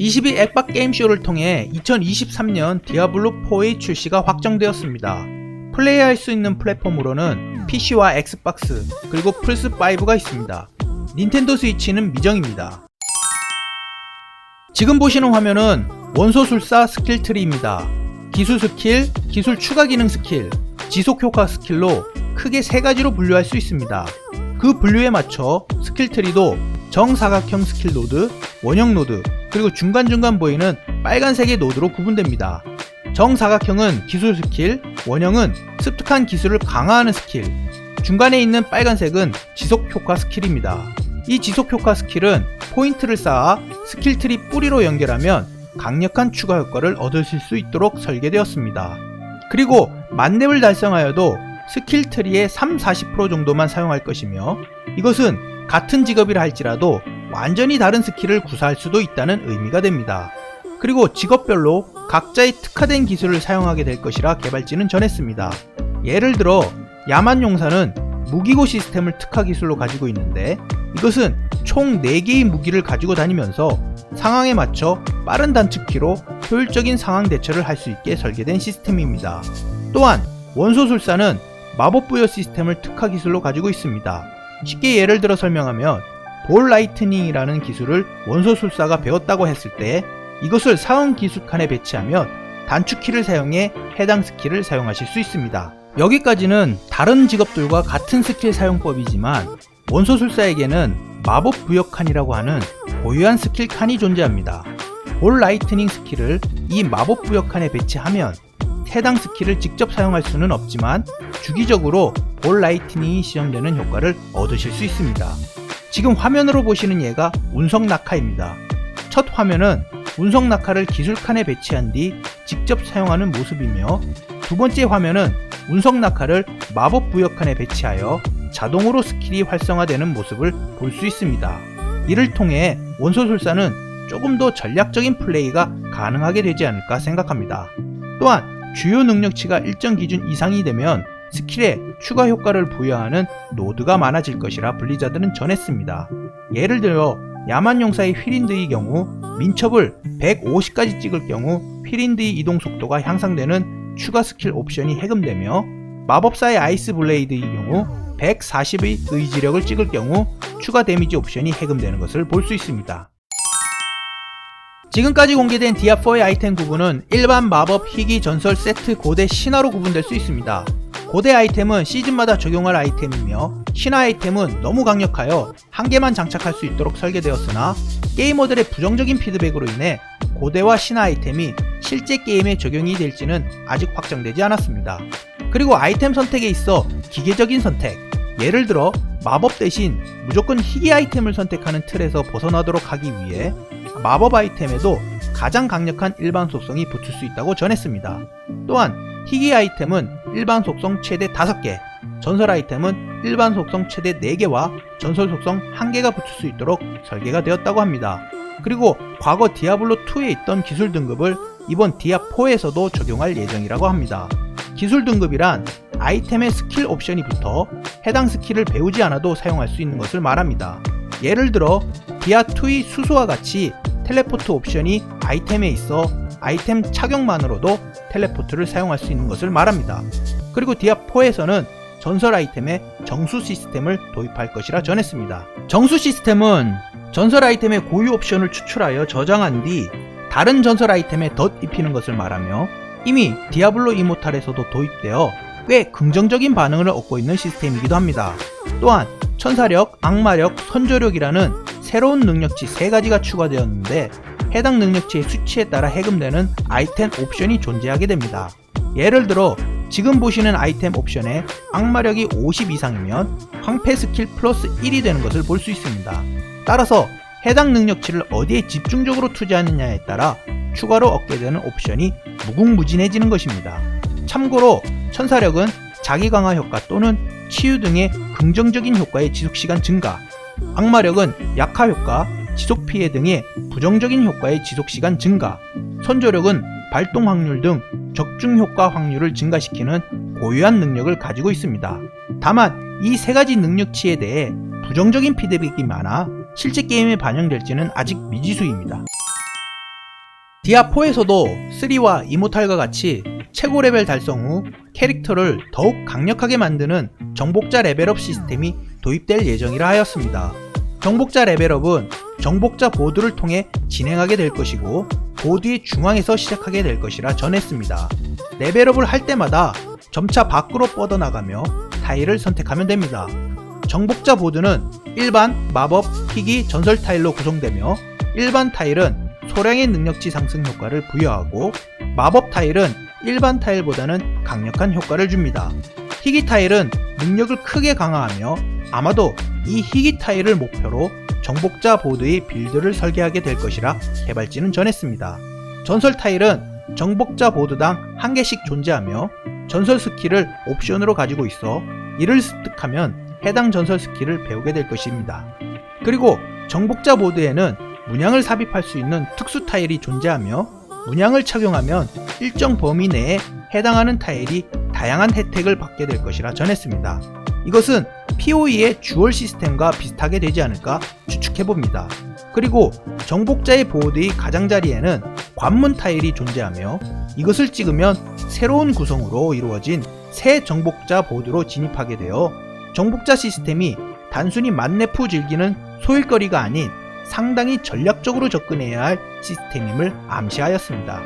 22 액박 게임쇼를 통해 2023년 디아블로4의 출시가 확정되었습니다. 플레이할 수 있는 플랫폼으로는 PC와 엑스박스, 그리고 플스5가 있습니다. 닌텐도 스위치는 미정입니다. 지금 보시는 화면은 원소술사 스킬 트리입니다. 기술 스킬, 기술 추가 기능 스킬, 지속 효과 스킬로 크게 세 가지로 분류할 수 있습니다. 그 분류에 맞춰 스킬 트리도 정사각형 스킬 노드, 원형 노드, 그리고 중간중간 보이는 빨간색의 노드로 구분됩니다. 정사각형은 기술 스킬, 원형은 습득한 기술을 강화하는 스킬, 중간에 있는 빨간색은 지속 효과 스킬입니다. 이 지속 효과 스킬은 포인트를 쌓아 스킬 트리 뿌리로 연결하면 강력한 추가 효과를 얻으실 수 있도록 설계되었습니다. 그리고 만렙을 달성하여도 스킬 트리의 3, 40% 정도만 사용할 것이며 이것은 같은 직업이라 할지라도 완전히 다른 스킬을 구사할 수도 있다는 의미가 됩니다. 그리고 직업별로 각자의 특화된 기술을 사용하게 될 것이라 개발진은 전했습니다. 예를 들어 야만용사는 무기고 시스템을 특화 기술로 가지고 있는데 이것은 총 4개의 무기를 가지고 다니면서 상황에 맞춰 빠른 단축키로 효율적인 상황 대처를 할 수 있게 설계된 시스템입니다. 또한 원소술사는 마법 부여 시스템을 특화 기술로 가지고 있습니다. 쉽게 예를 들어 설명하면 볼 라이트닝이라는 기술을 원소술사가 배웠다고 했을 때 이것을 사원 기술칸에 배치하면 단축키를 사용해 해당 스킬을 사용하실 수 있습니다. 여기까지는 다른 직업들과 같은 스킬 사용법이지만 원소술사에게는 마법 부여칸이라고 하는 고유한 스킬 칸이 존재합니다. 볼 라이트닝 스킬을 이 마법 부여칸에 배치하면 해당 스킬을 직접 사용할 수는 없지만 주기적으로 볼 라이트닝이 시전되는 효과를 얻으실 수 있습니다. 지금 화면으로 보시는 얘가 운석 낙하입니다. 첫 화면은 운석 낙하를 기술칸에 배치한 뒤 직접 사용하는 모습이며 두 번째 화면은 운석 낙하를 마법 부여칸에 배치하여 자동으로 스킬이 활성화되는 모습을 볼 수 있습니다. 이를 통해 원소술사는 조금 더 전략적인 플레이가 가능하게 되지 않을까 생각합니다. 또한 주요 능력치가 일정 기준 이상이 되면 스킬에 추가 효과를 부여하는 노드가 많아질 것이라 블리자드는 전했습니다. 예를 들어 야만용사의 휘린드의 경우 민첩을 150까지 찍을 경우 휘린드의 이동 속도가 향상되는 추가 스킬 옵션이 해금되며 마법사의 아이스 블레이드의 경우 140의 의지력을 찍을 경우 추가 데미지 옵션이 해금되는 것을 볼 수 있습니다. 지금까지 공개된 디아4의 아이템 구분은 일반 마법, 희귀, 전설, 세트, 고대, 신화로 구분될 수 있습니다. 고대 아이템은 시즌마다 적용할 아이템이며 신화 아이템은 너무 강력하여 한 개만 장착할 수 있도록 설계되었으나 게이머들의 부정적인 피드백으로 인해 고대와 신화 아이템이 실제 게임에 적용이 될지는 아직 확정되지 않았습니다. 그리고 아이템 선택에 있어 기계적인 선택, 예를 들어 마법 대신 무조건 희귀 아이템을 선택하는 틀에서 벗어나도록 하기 위해 마법 아이템에도 가장 강력한 일반 속성이 붙을 수 있다고 전했습니다. 또한 희귀 아이템은 일반 속성 최대 5개, 전설 아이템은 일반 속성 최대 4개와 전설 속성 1개가 붙을 수 있도록 설계가 되었다고 합니다. 그리고 과거 디아블로2에 있던 기술 등급을 이번 디아4에서도 적용할 예정이라고 합니다. 기술 등급이란 아이템의 스킬 옵션이 붙어 해당 스킬을 배우지 않아도 사용할 수 있는 것을 말합니다. 예를 들어 디아2의 수소와 같이 텔레포트 옵션이 아이템에 있어 아이템 착용만으로도 텔레포트를 사용할 수 있는 것을 말합니다. 그리고 디아4에서는 전설 아이템에 정수 시스템을 도입할 것이라 전했습니다. 정수 시스템은 전설 아이템의 고유 옵션을 추출하여 저장한 뒤 다른 전설 아이템에 덧 입히는 것을 말하며 이미 디아블로 이모탈에서도 도입되어 꽤 긍정적인 반응을 얻고 있는 시스템이기도 합니다. 또한 천사력, 악마력, 선조력이라는 새로운 능력치 3가지가 추가되었는데 해당 능력치의 수치에 따라 해금되는 아이템 옵션이 존재하게 됩니다. 예를 들어 지금 보시는 아이템 옵션에 악마력이 50 이상이면 황폐 스킬 플러스 1이 되는 것을 볼 수 있습니다. 따라서 해당 능력치를 어디에 집중적으로 투자하느냐에 따라 추가로 얻게 되는 옵션이 무궁무진해지는 것입니다. 참고로 천사력은 자기 강화 효과 또는 치유 등의 긍정적인 효과의 지속시간 증가, 악마력은 약화 효과, 지속 피해 등의 부정적인 효과의 지속 시간 증가, 선조력은 발동 확률 등 적중 효과 확률을 증가시키는 고유한 능력을 가지고 있습니다. 다만 이 세 가지 능력치에 대해 부정적인 피드백이 많아 실제 게임에 반영될지는 아직 미지수입니다. 디아4에서도 3와 이모탈과 같이 최고 레벨 달성 후 캐릭터를 더욱 강력하게 만드는 정복자 레벨업 시스템이 도입될 예정이라 하였습니다. 정복자 레벨업은 정복자 보드를 통해 진행하게 될 것이고 보드의 중앙에서 시작하게 될 것이라 전했습니다. 레벨업을 할 때마다 점차 밖으로 뻗어나가며 타일을 선택하면 됩니다. 정복자 보드는 일반, 마법, 희귀, 전설 타일로 구성되며 일반 타일은 소량의 능력치 상승 효과를 부여하고 마법 타일은 일반 타일보다는 강력한 효과를 줍니다. 희귀 타일은 능력을 크게 강화하며 아마도 이 희귀 타일을 목표로 정복자 보드의 빌드를 설계하게 될 것이라 개발진은 전했습니다. 전설 타일은 정복자 보드당 한 개씩 존재하며 전설 스킬을 옵션으로 가지고 있어 이를 습득하면 해당 전설 스킬을 배우게 될 것입니다. 그리고 정복자 보드에는 문양을 삽입할 수 있는 특수 타일이 존재하며 문양을 착용하면 일정 범위 내에 해당하는 타일이 다양한 혜택을 받게 될 것이라 전했습니다. 이것은 PoE의 주얼 시스템과 비슷하게 되지 않을까 추측해봅니다. 그리고 정복자의 보드의 가장자리에는 관문 타일이 존재하며 이것을 찍으면 새로운 구성으로 이루어진 새 정복자 보드로 진입하게 되어 정복자 시스템이 단순히 만렙후 즐기는 소일거리가 아닌 상당히 전략적으로 접근해야 할 시스템임을 암시하였습니다.